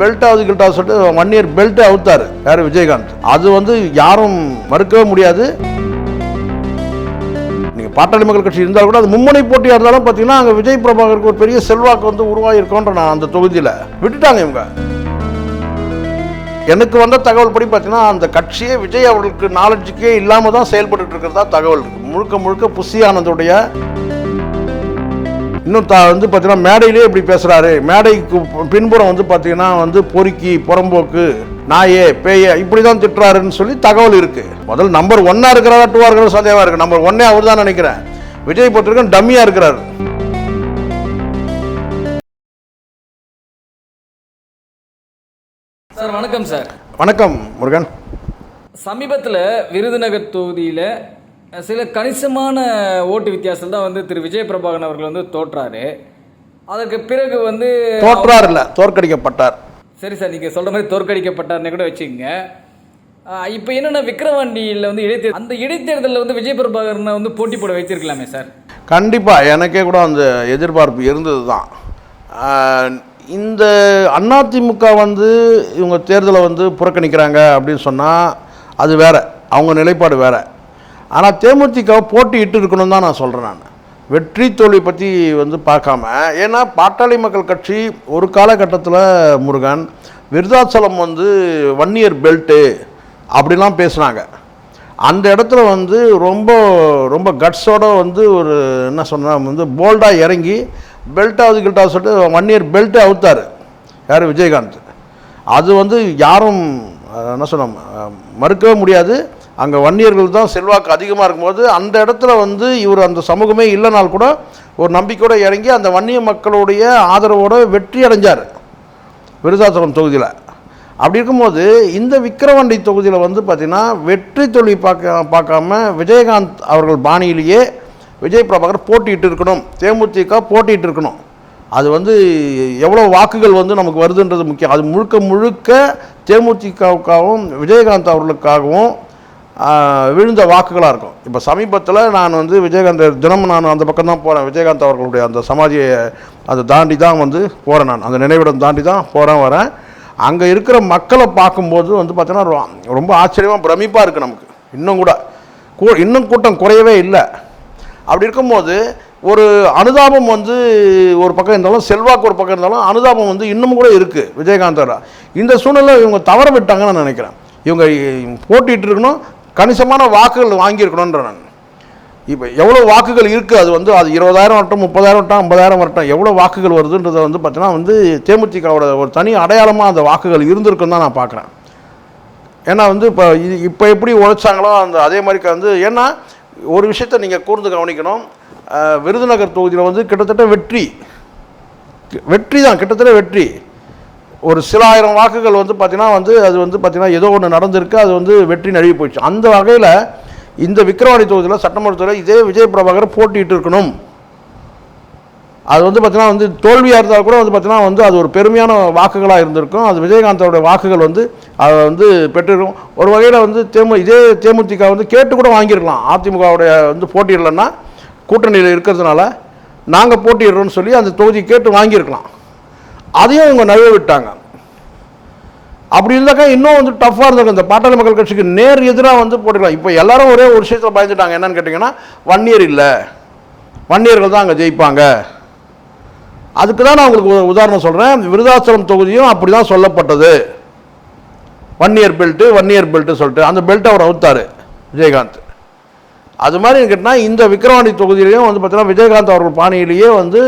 Belt ஆகுது guilt ஆகுது சொல்லிட்டு ஒன் இயர் பெல்ட் அவுத்தார் யார்? விஜயகாந்த். அது வந்து யாரும் மறுக்கவே முடியாது. நீங்கள் பாட்டாளி மக்கள் கட்சி இருந்தால் கூட அது மும்முனை போட்டியாக இருந்தாலும் பார்த்தீங்கன்னா அங்கே விஜய் பிரபாகருக்கு ஒரு பெரிய செல்வாக்கு வந்து உருவாகிருக்கோன்ற நான் அந்த தொகுதியில் விட்டுட்டாங்க இவங்க. எனக்கு வந்த தகவல் படி பார்த்தீங்கன்னா அந்த கட்சியே விஜய் அவர்களுக்கு நாலேஜுக்கே இல்லாமல் தான் செயல்பட்டு இருக்கிறதா தகவல். முழுக்க முழுக்க புஷி ஆனந்தோடைய இன்னும் த வந்து பார்த்தீங்கன்னா மேடையிலே இப்படி பேசுகிறாரு மேடைக்கு பின்புறம் வந்து பார்த்தீங்கன்னா வந்து பொறுக்கி புறம்போக்கு நாயே பேயே இப்படி தான் திட்டுறாருன்னு சொல்லி தகவல் இருக்கு. முதல் நம்பர் ஒன்னா இருக்கிறாரா டூவா இருக்கிறதா சந்தேகமா இருக்கு. நம்பர் ஒன்னே அவர் தான் நினைக்கிறேன். விஜய் பொறுத்தவரைக்கும் டம்மியா இருக்கிறாரு. சார் வணக்கம் சார். வணக்கம் முருகன். சமீபத்தில் விருதுநகர் தொகுதியில் சில கணிசமான ஓட்டு வித்தியாசத்தில் தான் வந்து திரு விஜய் பிரபாகரன் அவர்கள் வந்து தோற்றாரு. அதற்கு பிறகு வந்து தோற்றார் இல்ல தோற்கடிக்கப்பட்டார். சரி சார் நீங்கள் சொல்கிற மாதிரி தோற்கடிக்கப்பட்டார்னு கூட வச்சுக்கோங்க. இப்போ என்னென்னா விக்கிரவாண்டியில் வந்து இடைத்தேர்தல் அந்த இடைத்தேர்தலில் வந்து விஜய் பிரபாகரனை வந்து போட்டி போட வைத்திருக்கலாமே சார். கண்டிப்பா எனக்கே கூட அந்த எதிர்பார்ப்பு இருந்தது தான் இந்த அதிமுக வந்து இவங்க தேர்தலை வந்து புறக்கணிக்கிறாங்க அப்படின்னு சொன்னால் அது வேற. அவங்க நிலைப்பாடு வேற. ஆனால் தேமுதிக போட்டியிட்டு இருக்கணும் தான் நான் சொல்கிறேன் நான். வெற்றி தோல்வி பற்றி வந்து பார்க்காம ஏன்னா பாட்டாளி மக்கள் கட்சி ஒரு காலகட்டத்தில் முருகன் விருதாச்சலம் வந்து ஒன் இயர் பெல்ட்டு அப்படிலாம் பேசுனாங்க. அந்த இடத்துல வந்து ரொம்ப ரொம்ப கட்ஸோட வந்து ஒரு என்ன சொன்னால் வந்து போல்டாக இறங்கி பெல்ட்டாவது கில்ட்டாவது சொல்லிட்டு ஒன் இயர் பெல்ட்டு அவுத்தார். யார்? விஜயகாந்த். அது வந்து யாரும் என்ன சொன்ன மறுக்கவே முடியாது. அங்கே வன்னியர்கள் தான் செல்வாக்கு அதிகமாக இருக்கும்போது அந்த இடத்துல வந்து இவர் அந்த சமூகமே இல்லைனால் கூட ஒரு நம்பிக்கையோட இறங்கி அந்த வன்னிய மக்களுடைய ஆதரவோடு வெற்றி அடைஞ்சார். விருதாச்சலம் தொகுதியில். அப்படி இருக்கும்போது இந்த விக்கிரவாண்டி தொகுதியில் வந்து பார்த்திங்கன்னா வெற்றி தோல்வி பார்க்க பார்க்காம விஜயகாந்த் அவர்கள் பாணியிலேயே விஜய் பிரபாகர் போட்டிகிட்டு இருக்கணும். தேமுதிக போட்டிகிட்டு இருக்கணும். அது வந்து எவ்வளோ வாக்குகள் வந்து நமக்கு வருதுன்றது முக்கியம். அது முழுக்க முழுக்க தேமுதிகவுக்காகவும் விஜயகாந்த் அவர்களுக்காகவும் விழுந்த வாக்குகளாக இருக்கும். இப்போ சமீபத்தில் நான் வந்து விஜயகாந்த் தினமும் நான் அந்த பக்கம் தான் போகிறேன் விஜயகாந்த் அவர்களுடைய அந்த சமாதியை அதை தாண்டி தான் வந்து போகிறேன் நான். அந்த நினைவிடம் தாண்டி தான் போகிறேன் வரேன். அங்கே இருக்கிற மக்களை பார்க்கும்போது வந்து பார்த்தீங்கன்னா ரொ- ரொம்ப ஆச்சரியமாக பிரமிப்பாக இருக்குது நமக்கு. இன்னும் கூட. கூ இன்னும் கூட்டம் குறையவே இல்லை. அப்படி இருக்கும்போது ஒரு அனுதாபம் வந்து ஒரு பக்கம் இருந்தாலும் செல்வாக்கு ஒரு பக்கம் இருந்தாலும் அனுதாபம் வந்து இன்னும் கூட இருக்குது விஜயகாந்தோட இந்த சூழ்நிலை இவங்க தவற விட்டாங்கன்னு நான் நினைக்கிறேன். இவங்க போட்டிகிட்டு இருக்கணும் கணிசமான வாக்குகள் வாங்கியிருக்கணுன்ற நான். இப்போ எவ்வளோ வாக்குகள் இருக்குது அது வந்து அது இருபதாயிரம் வரட்டும் முப்பதாயிரம் வரட்டும் ஐம்பதாயிரம் வரட்டும் எவ்வளோ வாக்குகள் வருதுன்றதை வந்து பார்த்தீங்கன்னா வந்து தேமுதிகவோட ஒரு தனி அடையாளமாக அந்த வாக்குகள் இருந்திருக்குன்னு தான் நான் பார்க்குறேன். ஏன்னா வந்து இப்போ இது இப்போ எப்படி உழைச்சாங்களோ அந்த அதே மாதிரி வந்து ஏன்னா ஒரு விஷயத்தை நீங்கள் கூர்ந்து கவனிக்கணும். விருதுநகர் தொகுதியில் வந்து கிட்டத்தட்ட வெற்றி. வெற்றி தான் கிட்டத்தட்ட வெற்றி. ஒரு சில ஆயிரம் வாக்குகள் வந்து பார்த்தீங்கன்னா வந்து அது வந்து பார்த்தீங்கன்னா ஏதோ ஒன்று நடந்திருக்கு அது வந்து வெற்றி நழுவி போயிடுச்சு. அந்த வகையில் இந்த விக்கிரவாணி தொகுதியில் சட்டமன்ற இதே விஜய் பிரபாகர் போட்டிட்டு இருக்கணும். அது வந்து பார்த்தீங்கன்னா வந்து தோல்வியாக இருந்தால் கூட வந்து பார்த்தீங்கன்னா வந்து அது ஒரு பெருமையான வாக்குகளாக இருந்திருக்கும். அது விஜயகாந்தோட வாக்குகள் வந்து அதை வந்து பெற்றிருக்கும். ஒரு வகையில் வந்து தேமு இதே தேமுதிக வந்து கேட்டு கூட வாங்கியிருக்கலாம். அதிமுகவுடைய வந்து போட்டியிடலைன்னா கூட்டணியில் இருக்கிறதுனால நாங்கள் போட்டிடுறோம்னு சொல்லி அந்த தொகுதி கேட்டு வாங்கியிருக்கலாம். அதையும் அவங்க நழுவ விட்டாங்க. அப்படி இருந்தாக்கா இன்னும் வந்து டஃப்பாக இருந்திருக்கும். இந்த பாட்டாளி மக்கள் கட்சிக்கு நேர் எதிராக வந்து போட்டுக்கலாம் இப்போ எல்லாரும் ஒரே ஒரு விஷயத்தில் பயந்துட்டாங்க. என்னன்னு கேட்டிங்கன்னா வன்னியர் இல்லை. வன்னியர்கள் தான் அங்கே ஜெயிப்பாங்க. அதுக்கு தான் நான் உங்களுக்கு உதாரணம் சொல்கிறேன் விருதாச்சலம் தொகுதியும் அப்படி தான் சொல்லப்பட்டது. One year belt one year belt சொல்லிட்டு. அந்த பெல்ட்டை அவர் அவுத்தார் விஜயகாந்த். அது மாதிரி கேட்டால் இந்த விக்ரவாணி தொகுதியிலையும் வந்து பார்த்தீங்கன்னா விஜயகாந்த் அவர்கள் பாணியிலேயே வந்து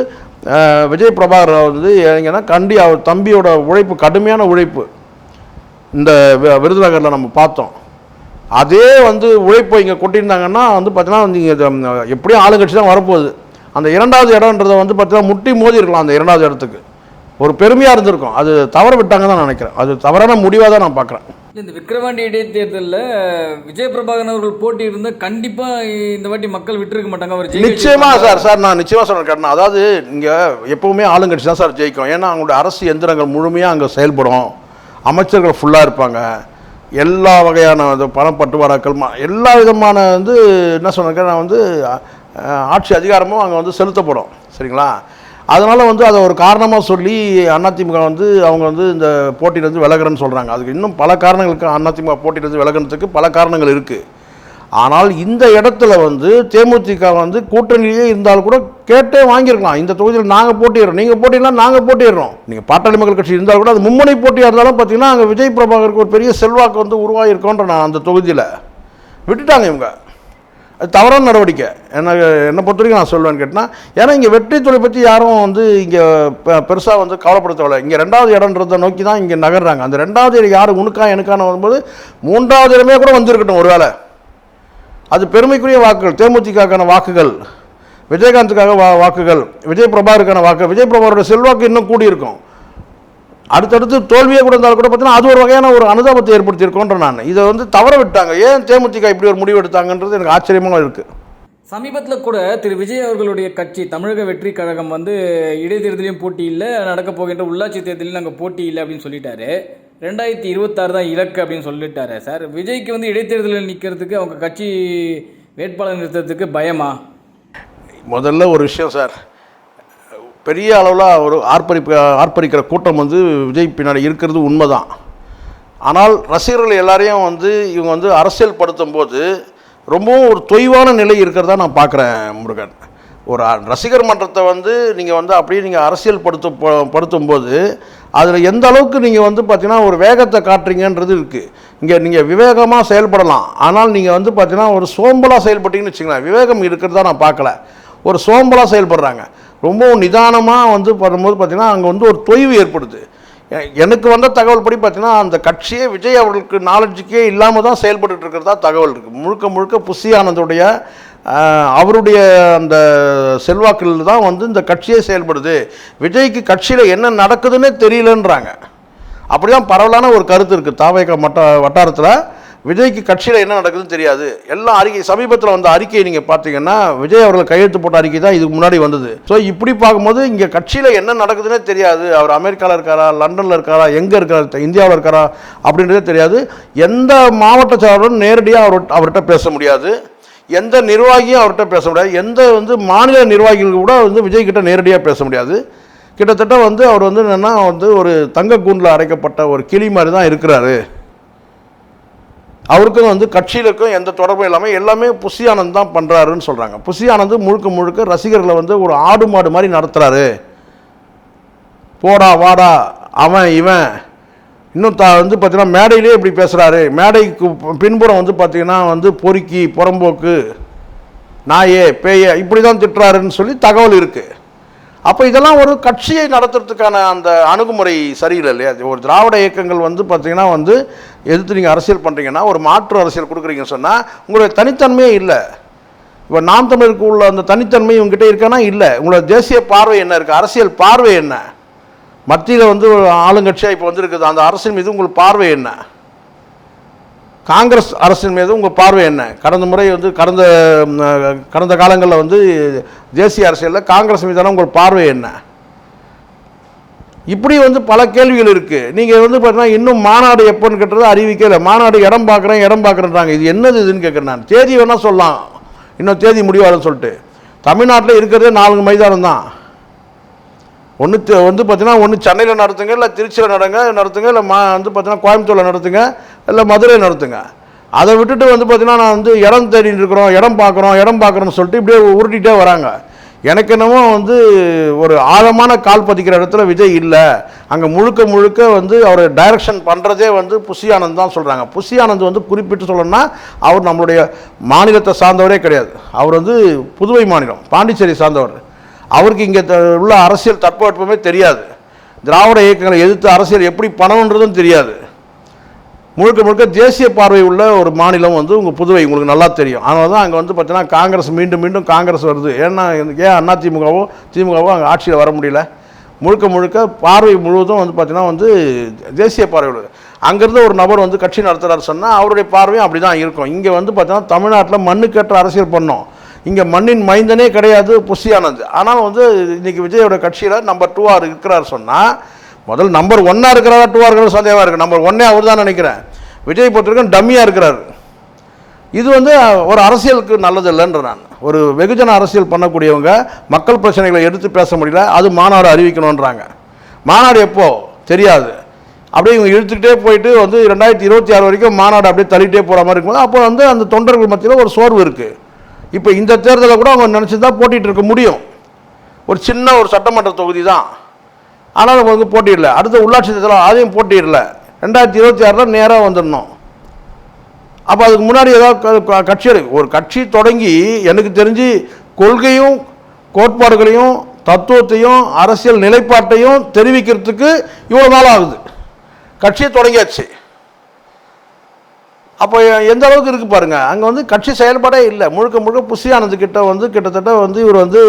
விஜய் பிரபாகர் வந்து எங்கன்னா கண்டி அவர் தம்பியோட உழைப்பு கடுமையான உழைப்பு. இந்த வி- விருதுநகரில் நம்ம பார்த்தோம். அதே வந்து உழைப்பை இங்கே கொட்டியிருந்தாங்கன்னா வந்து பார்த்தீங்கன்னா இங்கே எப்படியும் ஆளுங்கட்சி தான் வரப்போகுது. அந்த இரண்டாவது இடம்ன்றதை வந்து பார்த்தீங்கன்னா முட்டி மோதி இருக்கலாம் அந்த இரண்டாவது இடத்துக்கு. ஒரு பெருமையாக இருந்திருக்கும். அது தவற விட்டாங்க தான் நான் நினைக்கிறேன். அது தவறான முடிவாக தான் நான் பார்க்குறேன் இந்த விக்கிரவாண்டி இடைத்தேர்தலில் விஜய் பிரபாகரன் அவர்கள் போட்டி இருந்தால் கண்டிப்பாக இந்த வாட்டி மக்கள் விட்டுருக்க மாட்டாங்க. அவர் ஜெயிக்க நிச்சயமா வச்சிருப்பாங்க. சார் சார் நான் நிச்சயமா சொல்றேன் கேட்டேன் அதாவது இங்க எப்பவுமே ஆளுங்கட்சி தான் சார் ஜெயிக்கும். ஏன்னா அவங்களுடைய அரசு எந்திரங்கள் முழுமையா அங்க செயல்படும். அமைச்சர்கள் ஃபுல்லா இருப்பாங்க. எல்லா வகையான ம- எல்லா விதமான வந்து என்ன சொன்னேன் நான் வந்து ஆட்சி அதிகாரமும் அங்கே வந்து செலுத்தப்படும். சரிங்களா? அதனால் வந்து அதை ஒரு காரணமாக சொல்லி அதிமுக வந்து அவங்க வந்து இந்த போட்டியிலேருந்து விலகுறேன்னு சொல்கிறாங்க அதுக்கு இன்னும் பல காரணங்களுக்கு அதிமுக போட்டியிலேருந்து விலகிறதுக்கு பல காரணங்கள் இருக்குது ஆனால் இந்த இடத்துல வந்து தேமுதிக வந்து கூட்டணியிலே இருந்தாலும் கூட கேட்டே வாங்கியிருக்கலாம். இந்த தொகுதியில் நாங்கள் போட்டிடுறோம் நீங்கள் போட்டிடலாம் நாங்கள் போட்டிடுறோம் நீங்கள் பாட்டாளி மக்கள் கட்சி இருந்தால் கூட அது மும்முனை போட்டியாக இருந்தாலும் பார்த்தீங்கன்னா அங்கே விஜய் பிரபாகருக்கு ஒரு பெரிய செல்வாக்கு வந்து உருவாகிருக்கோன்ற நான் அந்த தொகுதியில் விட்டுட்டாங்க இவங்க. தவறான நடவடிக்கை. என்ன என்னை பொறுத்த வரைக்கும் நான் சொல்லுவேன்னு கேட்டால் ஏன்னா இங்கே வெற்றி தொழில் பற்றி யாரும் வந்து இங்கே பெருசாக வந்து கவலைப்பட இங்கே ரெண்டாவது இடன்றதை நோக்கி தான் இங்கே நகர்றாங்க. அந்த ரெண்டாவது இடம் யார் உனக்கா எனக்கான வரும்போது மூன்றாவது இடமே கூட வந்திருக்கட்டும் ஒரு வேளை அது பெருமைக்குரிய வாக்குகள். தேமுதிகக்கான வாக்குகள் விஜயகாந்துக்காக வா வாக்குகள் விஜய் பிரபாருக்கான வாக்கு விஜய் பிரபாரோட செல்வாக்கு இன்னும் கூடியிருக்கும். அடுத்தடுத்து தோல்வியே கூட இருந்தாலும் கூட பார்த்தீங்கன்னா அது ஒரு வகையான ஒரு அனுதாபத்தை ஏற்படுத்தியிருக்கோன்ற நான் இதை வந்து தவற விட்டாங்க. ஏன் தேமுதிக இப்படி ஒரு முடிவு எடுத்தாங்கன்றது எனக்கு ஆச்சரியமாக இருக்குது சமீபத்தில் கூட திரு விஜய் அவர்களுடைய கட்சி தமிழக வெற்றி கழகம் வந்து இடைத்தேர்தலையும் போட்டி இல்லை நடக்கப் போகின்ற உள்ளாட்சி தேர்தலையும் நாங்கள் போட்டி இல்லை அப்படின்னு சொல்லிட்டாரு. ரெண்டாயிரத்தி இருபத்தாறு தான் இலக்கு அப்படின்னு சொல்லிட்டாரு சார். விஜய்க்கு வந்து இடைத்தேர்தலில் நிற்கிறதுக்கு அவங்க கட்சி வேட்பாளர் நிறுத்தத்துக்கு பயமா? முதல்ல ஒரு விஷயம் சார். பெரிய அளவில் ஒரு ஆர்ப்பரிப்பு ஆர்ப்பரிக்கிற கூட்டம் வந்து விஜய் பின்னாடி இருக்கிறது உண்மைதான். ஆனால் ரசிகர்கள் எல்லாரையும் வந்து இவங்க வந்து அரசியல் படுத்தும் போது ரொம்பவும் ஒரு தொய்வான நிலை இருக்கிறதா நான் பார்க்குறேன் முருகன். ஒரு ரசிகர் மன்றத்தை வந்து நீங்கள் வந்து அப்படியே நீங்கள் அரசியல் படுத்த ப- படுத்தும் போது அதில் எந்த அளவுக்கு நீங்கள் வந்து பார்த்தீங்கன்னா ஒரு வேகத்தை காட்டுறீங்கன்றது இருக்குது இங்கே நீங்கள் விவேகமாக செயல்படலாம். ஆனால் நீங்கள் வந்து பார்த்தீங்கன்னா ஒரு சோம்பலாக செயல்பட்டீங்கன்னு வச்சுக்கலாம் விவேகம் இருக்கிறதா நான் பார்க்கல. ஒரு சோம்பலாக செயல்படுறாங்க. ரொம்பவும் நிதானமாக வந்து பண்ணும்போது பார்த்திங்கன்னா அங்கே வந்து ஒரு தொய்வு ஏற்படுது. எனக்கு வந்த தகவல் படி பார்த்தீங்கன்னா அந்த கட்சியே விஜய் அவர்களுக்கு நாலேஜுக்கே இல்லாமல் தான் செயல்பட்டு இருக்கிறதா தகவல் இருக்குது முழுக்க முழுக்க புஷி ஆனந்துடைய அவருடைய அந்த செல்வாக்கில் தான் வந்து இந்த கட்சியே செயல்படுது. விஜய்க்கு கட்சியில் என்ன நடக்குதுன்னே தெரியலன்றாங்க. அப்படிதான் பரவலான ஒரு கருத்து இருக்குது தாவேக மட்ட வட்டாரத்தில் விஜய்க்கு கட்சியில் என்ன நடக்குதுன்னு தெரியாது. எல்லா அறிக்கை சமீபத்தில் வந்த அறிக்கையை நீங்கள் பார்த்தீங்கன்னா விஜய் அவர்கள் கையெழுத்து போட்ட அறிக்கை தான் இதுக்கு முன்னாடி வந்தது. ஸோ இப்படி பார்க்கும்போது இங்கே கட்சியில் என்ன நடக்குதுன்னே தெரியாது. அவர் அமெரிக்காவில் இருக்காரா லண்டனில் இருக்காரா எங்கே இருக்கார் இந்தியாவில் இருக்காரா அப்படின்றதே தெரியாது. எந்த மாவட்ட செயலாளரும் நேரடியாக அவர் அவர்கிட்ட பேச முடியாது. எந்த நிர்வாகியும் அவர்கிட்ட பேச முடியாது. எந்த வந்து மாநில நிர்வாகிகள் கூட வந்து விஜய் கிட்ட நேரடியாக பேச முடியாது. கிட்டத்தட்ட வந்து அவர் வந்து என்னென்னா வந்து ஒரு தங்க கூண்டில் அடைக்கப்பட்ட ஒரு கிளி மாதிரி தான் இருக்கிறாரு. அவருக்கும் வந்து கட்சியிலுக்கும் எந்த தொடர்பும் இல்லாமல் எல்லாமே புசி ஆனந்த் தான் பண்ணுறாருன்னு சொல்கிறாங்க புசி ஆனந்த் முழுக்க முழுக்க ரசிகர்களை வந்து ஒரு ஆடு மாடு மாதிரி நடத்துகிறாரு போடா வாடா அவன் இவன். இன்னும் த வந்து பார்த்திங்கன்னா மேடையிலே இப்படி பேசுகிறாரு மேடைக்கு பின்புறம் வந்து பார்த்தீங்கன்னா வந்து பொறுக்கி புறம்போக்கு நாயே பேயே இப்படி தான் திட்டுறாருன்னு சொல்லி தகவல் இருக்குது அப்போ இதெல்லாம் ஒரு கட்சியை நடத்துறதுக்கான அந்த அணுகுமுறை சரியில்லை இல்லையா? ஒரு திராவிட இயக்கங்கள் வந்து பார்த்தீங்கன்னா வந்து எதிர்த்து நீங்கள் அரசியல் பண்ணுறீங்கன்னா ஒரு மாற்று அரசியல் கொடுக்குறீங்கன்னு சொன்னால் உங்களுடைய தனித்தன்மையே இல்லை. இப்போ நாம் தமிழருக்கு உள்ள அந்த தனித்தன்மை உங்ககிட்ட இருக்கானா? இல்லை. உங்களோட தேசிய பார்வை என்ன இருக்குது அரசியல் பார்வை என்ன? மத்தியில் வந்து ஆளுங்கட்சியாக இப்போ வந்திருக்குது. அந்த அரசின் மீது உங்கள் பார்வை என்ன? காங்கிரஸ் அரசின் மீது உங்கள் பார்வை என்ன? கடந்த முறை வந்து கடந்த கடந்த காலங்களில் வந்து தேசிய அரசியலில் காங்கிரஸ் மீதான உங்கள் பார்வை என்ன? இப்படி வந்து பல கேள்விகள் இருக்குது நீங்கள் வந்து பார்த்தீங்கன்னா இன்னும் மாநாடு எப்போன்னு கேட்டது அறிவிக்கலை. மாநாடு இடம் பார்க்குறேன் இடம் பார்க்குறேன்றாங்க. இது என்னது இதுன்னு கேட்குறேன் நான். தேதி வேணால் சொல்லலாம். இன்னும் தேதி முடிவாதுன்னு சொல்லிட்டு. தமிழ்நாட்டில் இருக்கிறதே நான்கு மைதானம் தான் ஒன்று வந்து பார்த்தீங்கன்னா ஒன்று சென்னையில் நடத்துங்க இல்லை திருச்சியில் நடங்க நடத்துங்க இல்லை மா வந்து பார்த்தீங்கன்னா கோயம்புத்தூரில் நடத்துங்க இல்லை மதுரையில் நடத்துங்க. அதை விட்டுட்டு வந்து பார்த்தீங்கன்னா நான் வந்து இடம் தேடிட்டு இருக்கிறோம் இடம் பார்க்குறோம் இடம் பார்க்குறோன்னு சொல்லிட்டு இப்படியே உருட்டிகிட்டே வராங்க. எனக்கு என்னமோ வந்து ஒரு ஆழமான கால் பதிக்கிற இடத்துல விஜய் இல்லை. அங்கே முழுக்க முழுக்க வந்து அவர் டைரக்ஷன் பண்ணுறதே வந்து புஷி ஆனந்த் தான் சொல்கிறாங்க புஷி ஆனந்த் வந்து குறிப்பிட்டு சொல்லணும்னா அவர் நம்மளுடைய மாநிலத்தை சார்ந்தவரே கிடையாது. அவர் வந்து புதுவை மாநிலம் பாண்டிச்சேரி சார்ந்தவர். அவருக்கு இங்கே உள்ள அரசியல் தட்பவெப்பமே தெரியாது. திராவிட இயக்கங்களை எதிர்த்து அரசியல் எப்படி பண்ணணுன்றதும் தெரியாது. முழுக்க முழுக்க தேசிய பார்வை உள்ள ஒரு மாநிலம் வந்து உங்கள் புதுவை உங்களுக்கு நல்லா தெரியும். அதனால தான் அங்கே வந்து பார்த்தீங்கன்னா காங்கிரஸ் மீண்டும் மீண்டும் காங்கிரஸ் வருது. ஏன்னா ஏன் அண்ணா திமுகவோ திமுகவோ அங்கே ஆட்சியில் வர முடியல. முழுக்க முழுக்க பார்வை முழுவதும் வந்து பார்த்தீங்கன்னா வந்து தேசிய பார்வை உள்ளது. அங்கேருந்து ஒரு நபர் வந்து கட்சி நடத்துகிறார் சொன்னால் அவருடைய பார்வையும் அப்படி தான் இருக்கும். இங்கே வந்து பார்த்தீங்கன்னா தமிழ்நாட்டில் மண்ணுக்கேற்ற அரசியல் பண்ணோம். இங்கே மண்ணின் மைந்தனே கிடையாது புஷி ஆனால் வந்து இன்றைக்கி விஜயோட கட்சியில் நம்பர் டூவாக இருக்கிறார் சொன்னால் முதல் நம்பர் ஒன்னாக இருக்கிறாரா டூவாக இருக்கிற சந்தேகமாக இருக்குது நம்பர் ஒன்னே அவர் தான் நினைக்கிறேன். விஜய் பொறுத்தவரைக்கும் டம்மியாக இருக்கிறார். இது வந்து ஒரு அரசியலுக்கு நல்லது இல்லைன்ற நான். ஒரு வெகுஜன அரசியல் பண்ணக்கூடியவங்க மக்கள் பிரச்சனைகளை எடுத்து பேச முடியல அது மாநாடு அறிவிக்கணுன்றாங்க மாநாடு எப்போது தெரியாது. அப்படியே இவங்க இழுத்துக்கிட்டே போயிட்டு வந்து ரெண்டாயிரத்தி இருபத்தி ஆறு வரைக்கும் மாநாடு அப்படியே தள்ளிட்டே போகிற மாதிரி இருக்கும்போது அப்போ வந்து அந்த தொண்டர்கள் மத்தியில் ஒரு சோர்வு இருக்குது இப்போ இந்த தேர்தலில் கூட அவங்க நினச்சி தான் போட்டிகிட்டு இருக்க முடியும். ஒரு சின்ன ஒரு சட்டமன்ற தொகுதி தான் ஆனால் அவங்க வந்து போட்டியிடல. அடுத்த உள்ளாட்சி தேர்தலில் அதையும் போட்டியிடல. ரெண்டாயிரத்தி இருபத்தி ஆறில் நேராக வந்துடணும். அப்போ அதுக்கு முன்னாடி ஏதாவது கட்சி ஒரு கட்சி தொடங்கி எனக்கு தெரிஞ்சு கொள்கையும் கோட்பாடுகளையும் தத்துவத்தையும் அரசியல் நிலைப்பாட்டையும் தெரிவிக்கிறதுக்கு இவ்வளோ நாள் ஆகுது. கட்சியை தொடங்கியாச்சு. அப்போ எந்த அளவுக்கு இருக்கு பாருங்க. அங்கே வந்து கட்சி செயல்பாடே இல்லை. முழுக்க முழுக்க புஷி கிட்ட வந்து கிட்டத்தட்ட வந்து இவர் வந்து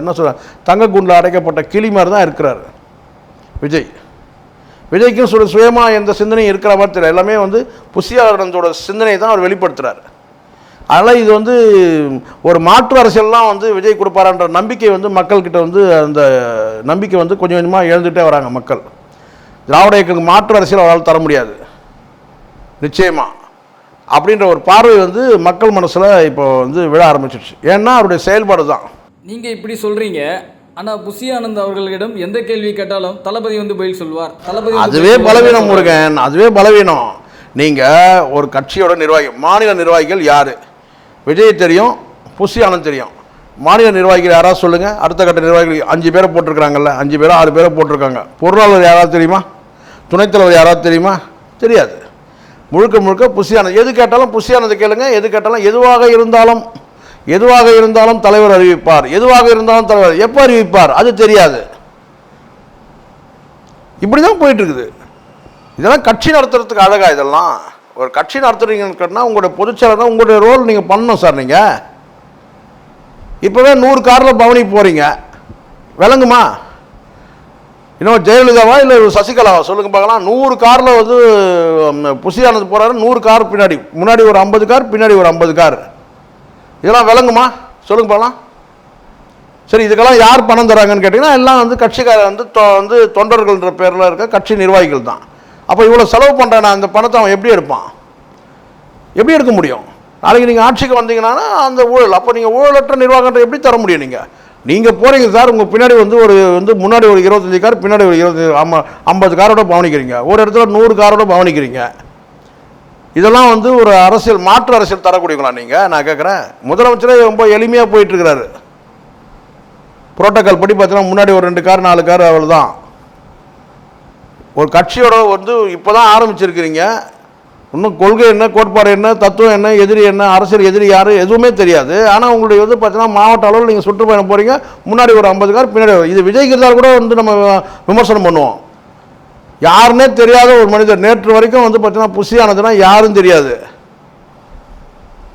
என்ன சொல்ற தங்க குண்டில் அடைக்கப்பட்ட கிளி மாதிரி தான் இருக்கிறார். விஜய். விஜய்க்கும் சொல்ல சுயமாக எந்த சிந்தனையும் இருக்கிற மாதிரி தெரியல. எல்லாமே வந்து புஷி சிந்தனையை தான் அவர் வெளிப்படுத்துறாரு. அதனால் இது வந்து ஒரு மாற்று அரசியல்லாம் வந்து விஜய் கொடுப்பாரான்ற நம்பிக்கை வந்து மக்கள்கிட்ட வந்து அந்த நம்பிக்கை வந்து கொஞ்சம் கொஞ்சமாக எழுந்துகிட்டே வராங்க மக்கள். திராவிட இயக்கத்துக்கு மாற்று அரசியல் அவரால் தர முடியாது. நிச்சயமாக அப்படின்ற ஒரு பார்வை வந்து மக்கள் மனசில் இப்போ வந்து விழ ஆரம்பிச்சிடுச்சு ஏன்னா அவருடைய செயல்பாடு தான். நீங்கள் இப்படி சொல்கிறீங்க ஆனால் புஷி ஆனந்த் அவர்களிடம் எந்த கேள்வி கேட்டாலும் தளபதி வந்து பதில் சொல்வார் தளபதி அதுவே பலவீனம். முருகன். அதுவே பலவீனம். நீங்கள் ஒரு கட்சியோட நிர்வாகி மாநில நிர்வாகிகள் யார்? விஜய் தெரியும் புஷி ஆனந்த் தெரியும். மாநில நிர்வாகிகள் யாராவது சொல்லுங்கள் அடுத்த கட்ட நிர்வாகிகள் அஞ்சு பேரை போட்டிருக்கிறாங்கல்ல அஞ்சு பேரோ ஆறு பேரை போட்டிருக்காங்க. பொருளாளர் யாராவது தெரியுமா? துணைத் தலைவர் யாராவது தெரியுமா? தெரியாது. முழுக்க முழுக்க புஷியானது எது கேட்டாலும் புஷி கேளுங்க எது கேட்டாலும் எதுவாக இருந்தாலும் எதுவாக இருந்தாலும் தலைவர் அறிவிப்பார் எதுவாக இருந்தாலும் தலைவர் எப்போ அறிவிப்பார் அது தெரியாது. இப்படி தான் போயிட்டுருக்குது. இதெல்லாம் கட்சி நடத்துறதுக்கு அழகா இதெல்லாம். ஒரு கட்சி நடத்துறீங்கன்னு கேட்டால் உங்களுடைய பொதுச்செயலாளர் உங்களுடைய ரோல் நீங்கள் பண்ணணும் சார் நீங்கள் இப்போவே நூறு காரில் பவனி போகிறீங்க விளங்குமா? இன்னும் ஜெயலலிதாவா இல்லை சசிகலாவா? சொல்லுங்க பார்க்கலாம். நூறு காரில் வந்து புசியானது போகிறாரு நூறு கார் பின்னாடி. முன்னாடி ஒரு ஐம்பது கார் பின்னாடி ஒரு ஐம்பது கார். இதெல்லாம் விளங்குமா? சொல்லுங்க பார்க்கலாம். சரி இதுக்கெல்லாம் யார் பணம் தராங்கன்னு கேட்டிங்கன்னா எல்லாம் வந்து கட்சிக்கார வந்து தொ- வந்து தொண்டர்கள்ன்ற பேரில் இருக்க கட்சி நிர்வாகிகள் தான். அப்போ இவ்வளோ செலவு பண்ணுறானா அந்த பணத்தை அவன் எப்படி எடுப்பான்? எப்படி எடுக்க முடியும்? நாளைக்கு நீங்கள் ஆட்சிக்கு வந்தீங்கன்னா அந்த ஊழல். அப்போ நீங்கள் ஊழலற்ற நிர்வாகத்தை எப்படி தர முடியும் நீங்கள் நீங்கள் போகிறீங்க சார் உங்கள் பின்னாடி வந்து ஒரு வந்து முன்னாடி ஒரு இருபத்தஞ்சி கார் பின்னாடி ஒரு இருபத்தி ஐம்ப ஐம்பது காரோட பவனிக்கிறீங்க. ஒரு இடத்துல நூறு காரோட பவனிக்கிறீங்க. இதெல்லாம் வந்து ஒரு அரசியல் மாற்று அரசியல் தரக்கூடியங்களா நீங்கள் நான் கேட்குறேன் முதலமைச்சரே ரொம்ப எளிமையாக போயிட்டுருக்கிறாரு. புரோட்டோக்கால் படி பார்த்தீங்கன்னா முன்னாடி ஒரு ரெண்டு கார் நாலு கார் அவ்வளோதான் ஒரு கட்சியோட வந்து இப்போ தான் ஆரம்பிச்சிருக்கிறீங்க. இன்னும் கொள்கை என்ன கோட்பாடு என்ன தத்துவம் என்ன எதிரி என்ன அரசியல் எதிரி யார் எதுவுமே தெரியாது. ஆனால் உங்களுடைய வந்து பார்த்தீங்கன்னா மாவட்ட அளவில் நீங்கள் சுற்றுப்பயணம் போகிறீங்க முன்னாடி ஒரு ஐம்பது கார் பின்னாடி இது விஜய் கிருதால் கூட வந்து நம்ம விமர்சனம் பண்ணுவோம். யாருன்னே தெரியாத ஒரு மனிதர். நேற்று வரைக்கும் வந்து பார்த்தீங்கன்னா புசியானதுன்னா யாரும் தெரியாது.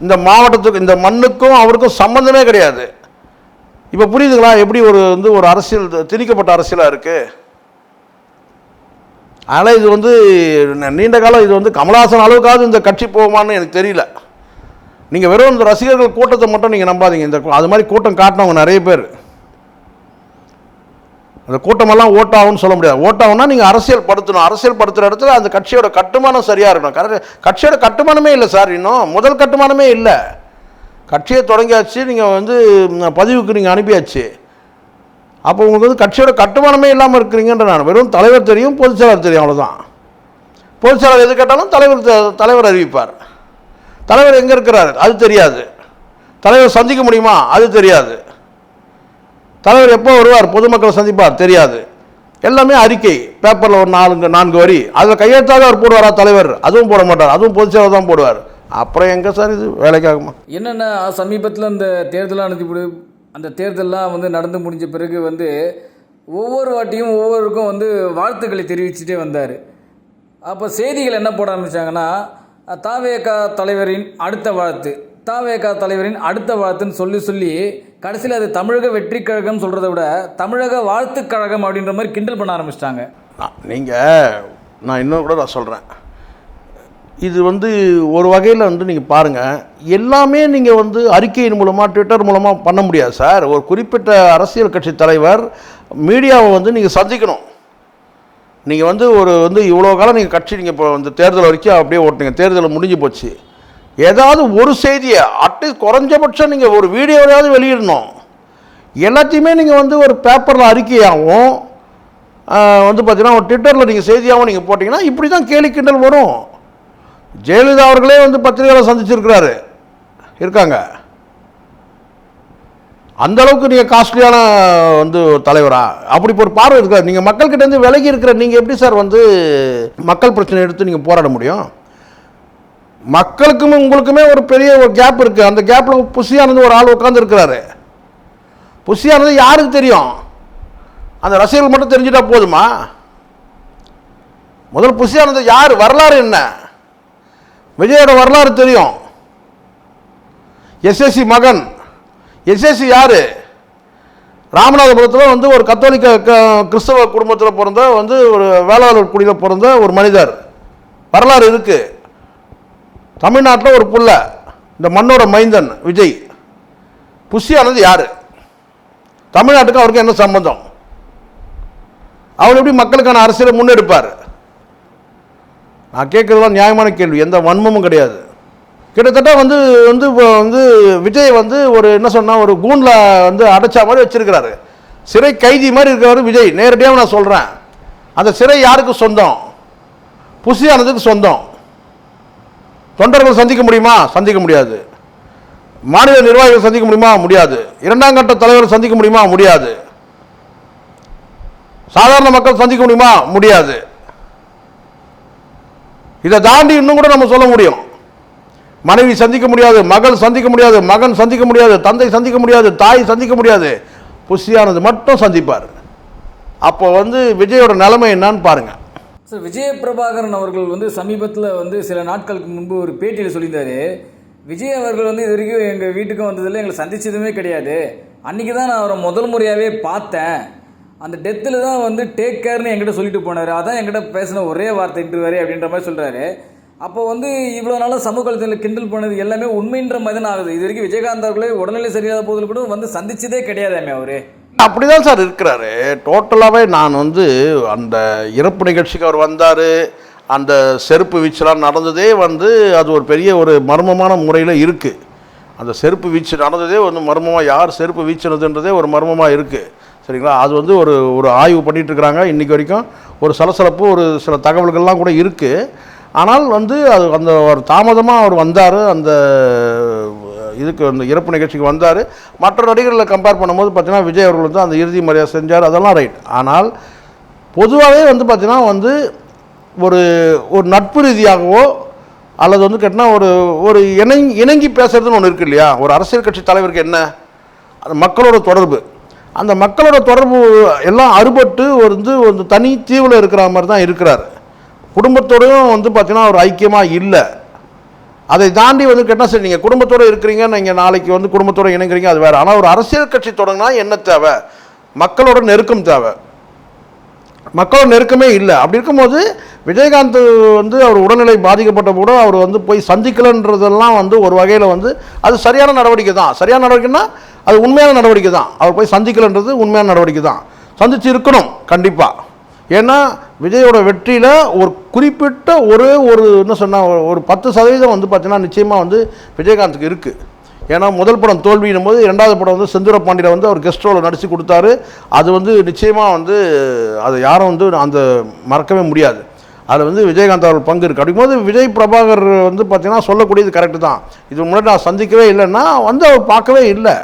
இந்த மாவட்டத்துக்கு இந்த மண்ணுக்கும் அவருக்கும் சம்மந்தமே கிடையாது. இப்போ புரியுதுங்களா? எப்படி ஒரு வந்து ஒரு அரசியல் திணிக்கப்பட்ட அரசியலாக இருக்குது ஆனால் இது வந்து நீண்ட காலம் இது வந்து கமலஹாசன் அளவுக்காவது இந்த கட்சி போகுமான்னு எனக்கு தெரியல. நீங்கள் வெறும் இந்த ரசிகர்கள் கூட்டத்தை மட்டும் நீங்கள் நம்பாதீங்க. இந்த அது மாதிரி கூட்டம் காட்டினவங்க நிறைய பேர். அந்த கூட்டமெல்லாம் ஓட்டாகும்னு சொல்ல முடியாது. ஓட்டாகும்னா நீங்கள் அரசியல் படுத்தணும். அரசியல் படுத்துகிற இடத்துல அந்த கட்சியோட கட்டுமானம் சரியாக இருக்கணும். கரெக்ட் கட்சியோட கட்டுமானமே இல்லை சார் இன்னும். முதல் கட்டுமானமே இல்லை. கட்சியை தொடங்கியாச்சு. நீங்கள் வந்து பதிவுக்கு நீங்கள் அனுப்பியாச்சு. அப்போ உங்களுக்கு வந்து கட்சியோட கட்டுமானமே இல்லாமல் இருக்கிறீங்கன்ற நான் வெறும் தலைவர் தெரியும் பொதுச் செயலாளர் தெரியும் அவ்வளோதான் பொதுச் செயலாளர் எது கேட்டாலும் தலைவர் தலைவர் அறிவிப்பார். தலைவர் எங்கே இருக்கிறார்? அது தெரியாது. தலைவர் சந்திக்க முடியுமா? அது தெரியாது. தலைவர் எப்போ வருவார்? பொதுமக்களை சந்திப்பார்? தெரியாது. எல்லாமே அறிக்கை. பேப்பரில் ஒரு நான்கு நான்கு வரி. அதில் கையெழுத்தாக அவர் போடுவாரா தலைவர்? அதுவும் போட மாட்டார். அதுவும் பொதுச் தான் போடுவார். அப்புறம் எங்கே சார் இது வேலைக்காகுமா? என்னென்ன சமீபத்தில் இந்த தேர்தலாக நடத்தி அந்த தேர்தலெலாம் வந்து நடந்து முடிஞ்ச பிறகு வந்து ஒவ்வொரு வாட்டியும் ஒவ்வொருக்கும் வந்து வாழ்த்துக்களை தெரிவிச்சுட்டே வந்தார். அப்போ செய்திகள் என்ன போட ஆரம்பிச்சாங்கன்னா தாவேகா தலைவரின் அடுத்த வாழ்த்து தாவேகா தலைவரின் அடுத்த வாழ்த்துன்னு சொல்லி சொல்லி கடைசியில் அது தமிழக வெற்றி கழகம் சொல்கிறத விட தமிழக வாழ்த்துக் கழகம் அப்படின்ற மாதிரி கிண்டல் பண்ண ஆரம்பிச்சிட்டாங்க. நீங்கள் நான் இன்னும் கூட நான் சொல்கிறேன் இது வந்து ஒரு வகையில் வந்து நீங்கள் பாருங்கள் எல்லாமே நீங்கள் வந்து அறிக்கையின் மூலமாக ட்விட்டர் மூலமாக பண்ண முடியாது சார். ஒரு குறிப்பிட்ட அரசியல் கட்சி தலைவர் மீடியாவை வந்து நீங்கள் சந்திக்கணும். நீங்கள் வந்து ஒரு வந்து இவ்வளோ காலம் நீங்கள் கட்சி நீங்கள் இப்போ வந்து தேர்தல் வரைக்கும் அப்படியே ஓட்டுங்க தேர்தல் முடிஞ்சு போச்சு. ஏதாவது ஒரு செய்தியை அட்லீஸ்ட் குறைஞ்சபட்சம் நீங்கள் ஒரு வீடியோவையாவது வெளியிடணும். எல்லாத்தையுமே நீங்கள் வந்து ஒரு பேப்பரில் அறிக்கையாகவும் வந்து பார்த்தீங்கன்னா ஒரு ட்விட்டரில் நீங்கள் செய்தியாகவும் நீங்கள் போட்டிங்கன்னா இப்படி தான் கேலி கிண்டல் வரும். ஜெயலலிதா அவர்களே வந்து பத்திரிகையாளர் சந்திச்சிருக்கிறாரு. இருக்காங்க. அந்த அளவுக்கு நீங்கள் காஸ்ட்லியான வந்து தலைவரா? அப்படி ஒரு பார்வை இருக்காது நீங்கள் மக்கள்கிட்ட இருந்து விலகி இருக்கிற நீங்கள் எப்படி சார் வந்து மக்கள் பிரச்சனை எடுத்து நீங்கள் போராட முடியும்? மக்களுக்கும் உங்களுக்குமே ஒரு பெரிய ஒரு கேப் இருக்குது அந்த கேப்பில் புசியானது ஒரு ஆள் உட்காந்துருக்கிறாரு புசியானது யாருக்கு தெரியும்? அந்த ரசிகர்கள் மட்டும் தெரிஞ்சுட்டா போதுமா? முதல் புசியானது யார்? வரலாறு என்ன? விஜயோட வரலாறு தெரியும். எஸ்எஸ்சி மகன். எஸ்எஸ்சி யாரு? ராமநாதபுரத்தில் வந்து ஒரு கத்தோலிக்க க- கிறிஸ்தவ குடும்பத்தில் பிறந்த வந்து ஒரு வேளாளர் குடியில் பிறந்த ஒரு மனிதர். வரலாறு இருக்கு. தமிழ்நாட்டில் ஒரு புள்ள இந்த மண்ணோட மைந்தன் விஜய். புஷியானது யார்? தமிழ்நாட்டுக்கு அவருக்கு என்ன சம்பந்தம்? அவர் எப்படி மக்களுக்கான அரசியலை முன்னெடுப்பார்? நான் கேட்குறதுலாம் நியாயமான கேள்வி. எந்த வன்மமும் கிடையாது. கிட்டத்தட்ட வந்து வந்து இப்போ வந்து விஜய் வந்து ஒரு என்ன சொன்னால் ஒரு கூண்டில் வந்து அடைச்ச மாதிரி வச்சிருக்கிறாரு. சிறை கைதி மாதிரி இருக்கிறவர் விஜய். நேரடியாக நான் சொல்கிறேன் அந்த சிறை யாருக்கு சொந்தம்? புசியானதுக்கு சொந்தம். தொண்டர்கள் சந்திக்க முடியுமா? சந்திக்க முடியாது. மாநில நிர்வாகிகள் சந்திக்க முடியுமா? முடியாது. இரண்டாம் கட்ட தலைவர் சந்திக்க முடியுமா? முடியாது. சாதாரண மக்கள் சந்திக்க முடியுமா? முடியாது. இதை தாண்டி இன்னும் கூட நம்ம சொல்ல முடியும். மனைவி சந்திக்க முடியாது மகள் சந்திக்க முடியாது மகன் சந்திக்க முடியாது தந்தை சந்திக்க முடியாது தாய் சந்திக்க முடியாது. புஷியானது மட்டும் சந்திப்பார். அப்போ வந்து விஜயோட நிலைமை என்னன்னு பாருங்க. சார் விஜய பிரபாகரன் அவர்கள் வந்து சமீபத்தில் வந்து சில நாட்களுக்கு முன்பு ஒரு பேட்டியில் சொல்லியிருந்தார் விஜய் அவர்கள் வந்து இது வரைக்கும் எங்கள் வீட்டுக்கும் வந்ததில்லை எங்களை சந்தித்ததுமே கிடையாது. அன்றைக்கி தான் நான் அவரை முதல் முறையாகவே பார்த்தேன். அந்த டெத்தில் தான் வந்து டேக் கேர்னு என்கிட்ட சொல்லிட்டு போனார். அதான் என்கிட்ட பேசின ஒரே வார்த்தை இன்று அப்படின்ற மாதிரி சொல்கிறாரு அப்போ வந்து இவ்வளோ நாளாக சமூக வலைத்தளத்தில் கிண்டல் பண்ணது எல்லாமே உண்மைன்ற மாதிரி தான் ஆகுது. இது வரைக்கும் விஜயகாந்த் அவர்களே உடல்நிலை சரியாத போதில் கூட வந்து சந்திச்சதே கிடையாதாமே அவரு. அப்படிதான் சார் இருக்கிறாரு. டோட்டலாகவே நான் வந்து அந்த இறப்பு நிகழ்ச்சிக்கு அவர் வந்தார். அந்த செருப்பு வீச்செல்லாம் நடந்ததே வந்து அது ஒரு பெரிய ஒரு மர்மமான முறையில் இருக்குது அந்த செருப்பு வீச்சு நடந்ததே வந்து மர்மமாக யார் செருப்பு வீச்சினதுன்றதே ஒரு மர்மமாக இருக்குது சரிங்களா? அது வந்து ஒரு ஒரு ஆய்வு பண்ணிகிட்ருக்குறாங்க இன்றைக்கி வரைக்கும் ஒரு சலசலப்பு ஒரு சில தகவல்கள்லாம் கூட இருக்குது ஆனால் வந்து அது அந்த ஒரு தாமதமாக அவர் வந்தார். அந்த இதுக்கு அந்த இறப்பு நிகழ்ச்சிக்கு வந்தார். மற்ற நடிகர்களை கம்பேர் பண்ணும்போது பார்த்தீங்கன்னா விஜய் அவர்கள் வந்து அந்த இறுதி மரியாதை செஞ்சார். அதெல்லாம் ரைட் ஆனால் பொதுவாகவே வந்து பார்த்தீங்கன்னா வந்து ஒரு ஒரு நட்பு ரீதியாகவோ அல்லது வந்து கேட்டினா ஒரு ஒரு இணை இணங்கி பேசுறதுன்னு ஒன்று இருக்கு இல்லையா? ஒரு அரசியல் கட்சி தலைவருக்கு என்ன? அது மக்களோட தொடர்பு. அந்த மக்களோட தொடர்பு எல்லாம் அறுபட்டு வந்து ஒரு தனி தீவில் இருக்கிற மாதிரி தான் இருக்கிறார். குடும்பத்தோடையும் வந்து பார்த்தீங்கன்னா ஒரு ஐக்கியமாக இல்லை. அதை தாண்டி வந்து கேட்டால் சரி நீங்கள் குடும்பத்தோடு இருக்கிறீங்க நீங்கள் நாளைக்கு வந்து குடும்பத்தோடு இணைக்கிறீங்க அது வேறு. ஆனால் ஒரு அரசியல் கட்சி தொடங்கினா என்ன தேவை? மக்களோட நெருக்கம் தேவை. மக்களோட நெருக்கமே இல்லை. அப்படி இருக்கும்போது விஜயகாந்த் வந்து அவர் உடல்நிலை பாதிக்கப்பட்ட கூட அவர் வந்து போய் சந்திக்கலன்றதெல்லாம் வந்து ஒரு வகையில் வந்து அது சரியான நடவடிக்கை தான். சரியான நடவடிக்கைன்னா அது உண்மையான நடவடிக்கை தான். அவர் போய் சந்திக்கலன்றது உண்மையான நடவடிக்கை தான். சந்திச்சு இருக்கணும் கண்டிப்பாக ஏன்னா விஜயோட வெற்றியில் ஒரு குறிப்பிட்ட ஒரே ஒரு என்ன சொன்னால் ஒரு பத்து சதவீதம் வந்து பார்த்தீங்கன்னா நிச்சயமாக வந்து விஜயகாந்துக்கு இருக்குது ஏன்னா முதல் படம் தோல்வியும் போது இரண்டாவது படம் வந்து செந்தூர பாண்டியில் வந்து அவர் கெஸ்ட் ரோலில் நடித்து கொடுத்தாரு. அது வந்து நிச்சயமாக வந்து அதை யாரும் வந்து அந்த மறக்கவே முடியாது. அதில் வந்து விஜயகாந்த் அவர்கள் பங்கு இருக்குது அப்படிங்கும்போது விஜய் பிரபாகர் வந்து பார்த்தீங்கன்னா சொல்லக்கூடியது கரெக்டு தான். இது முன்னாடி நான் சந்திக்கவே இல்லைன்னா வந்து அவர் பார்க்கவே இல்லை.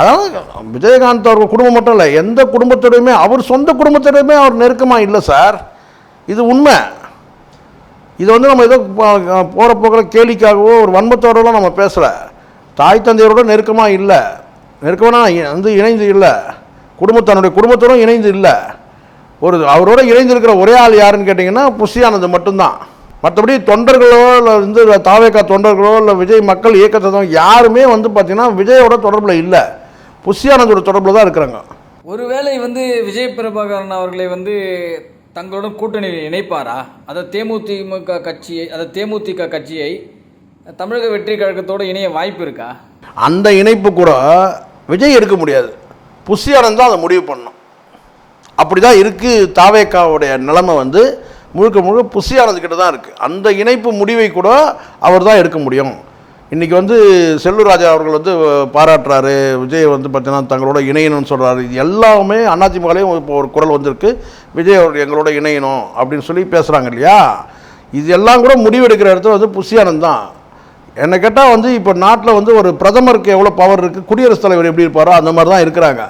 அதாவது விஜயகாந்த் அவர் குடும்பம் மட்டும் இல்லை எந்த குடும்பத்தோடையுமே அவர் சொந்த குடும்பத்தோடையுமே அவர் நெருக்கமாக இல்லை சார் இது உண்மை. இது வந்து நம்ம ஏதோ போகிற போக்கில் கேலிக்காகவோ ஒரு வன்மத்தோடலாம் நம்ம பேசலை. தாய் தந்தையரோட நெருக்கமாக இல்லை. நெருக்கமான வந்து இணைந்து இல்லை. குடும்ப தன்னுடைய குடும்பத்தோடும் இணைந்து இல்லை. ஒரு அவரோட இணைந்து இருக்கிற ஒரே ஆள் யாருன்னு கேட்டிங்கன்னா புஷியானது மட்டும்தான். மற்றபடி தொண்டர்களோ இல்லை வந்து தாவேக்கா தொண்டர்களோ இல்லை விஜய் மக்கள் இயக்கத்தை யாருமே வந்து பார்த்திங்கன்னா விஜயோட தொடர்பில் இல்லை. புஷியானந்தோட தொடர்பில் தான் இருக்கிறாங்க. ஒருவேளை வந்து விஜய் பிரபாகரன் அவர்களை வந்து தங்களுடன் கூட்டணியில் இணைப்பாரா? அதை தேமுதிக கட்சியை அதை தேமுதிக கட்சியை தமிழக வெற்றி கழகத்தோடு இணைய வாய்ப்பு இருக்கா? அந்த இணைப்பு கூட விஜய் எடுக்க முடியாது. புஷியானந்த் தான் அதை முடிவு பண்ணணும். அப்படி தான் இருக்குது தாவேக்காவுடைய நிலைமை வந்து முழுக்க முழுக்க புஷியானது கிட்ட தான் இருக்குது அந்த இணைப்பு முடிவை கூட அவர் தான் எடுக்க முடியும். இன்றைக்கி வந்து செல்லூர் ராஜா அவர்கள் வந்து பாராட்டுறாரு. விஜய் வந்து பார்த்தீங்கன்னா தங்களோட இணையணும்னு சொல்கிறாரு இது எல்லாமே அதிமுகலையும் இப்போ ஒரு குரல் வந்திருக்கு. விஜய் அவர்கள் எங்களோட இணையணும் அப்படின்னு சொல்லி பேசுகிறாங்க இல்லையா? இது எல்லாம் கூட முடிவெடுக்கிற இடத்துல வந்து புஷியானந்த் தான். என்னை கேட்டால் வந்து இப்போ நாட்டில் வந்து ஒரு பிரதமருக்கு எவ்வளோ பவர் இருக்குது குடியரசுத் தலைவர் எப்படி இருப்பாரோ அந்த மாதிரி தான் இருக்கிறாங்க.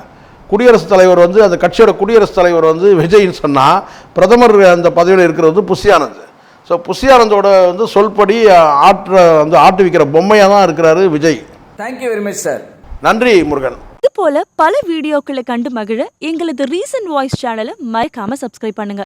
குடியரசுத் தலைவர் வந்து அந்த கட்சியோட குடியரசுத் தலைவர் வந்து விஜய்னு சொன்னால் பிரதமர் அந்த பதவியில் இருக்கிறது வந்து புஷியானந்த் ஸோ புஷியானந்தோட வந்து சொல்படி ஆற்ற வந்து ஆட்டுவிக்கிற பொம்மையாக தான் இருக்கிறாரு Vijay. Thank you very much sir நன்றி முருகன். இது போல பல வீடியோக்களை கண்டு மகிழ எங்களது ரீசன்ட் வாய்ஸ் சேனலை மறக்காம சப்ஸ்கிரைப் பண்ணுங்க.